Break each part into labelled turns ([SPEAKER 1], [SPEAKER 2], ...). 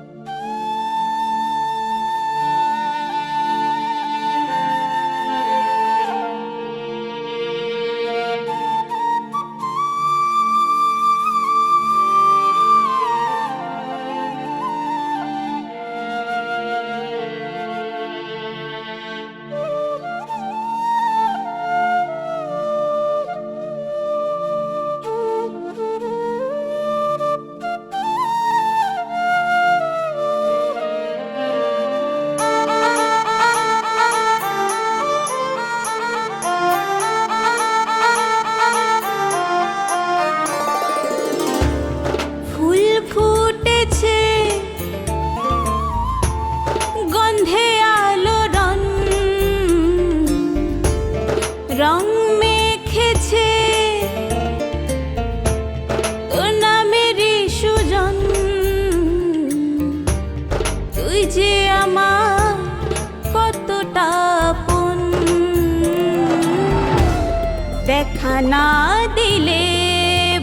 [SPEAKER 1] ফুল গন্ধে আলো রং। রং মেখেছে তোর নামেরই সুজন। তুই যে আমার কতটা আপন। দেখা না দিলে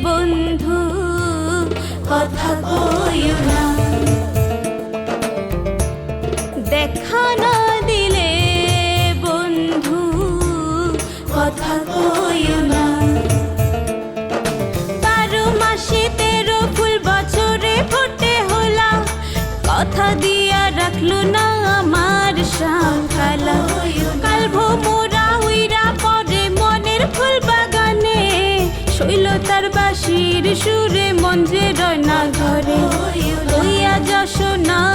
[SPEAKER 1] বন্ধু, কথা কইও না। দেখা না দিলে বন্ধু, কথা কইও না। বারো মাসে তেরো ফুল বছরে ফোটে হলা, কথা দিয়া রাখল না আমার সাংকালা কাল ভোমরা উইরা পরে মনের ফুল বাগানে, শৈল তার বাসির সুরে মন যে রয় না ঘরে। লইয়া যশোনার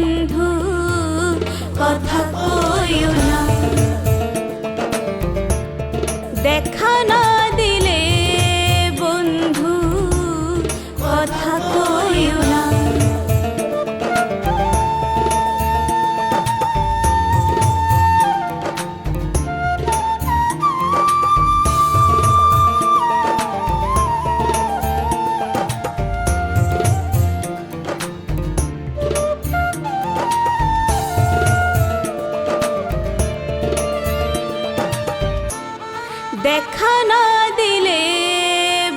[SPEAKER 1] বন্ধু কথা দেখা না দিলে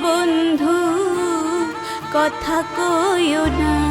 [SPEAKER 1] বন্ধু কথা কইও না।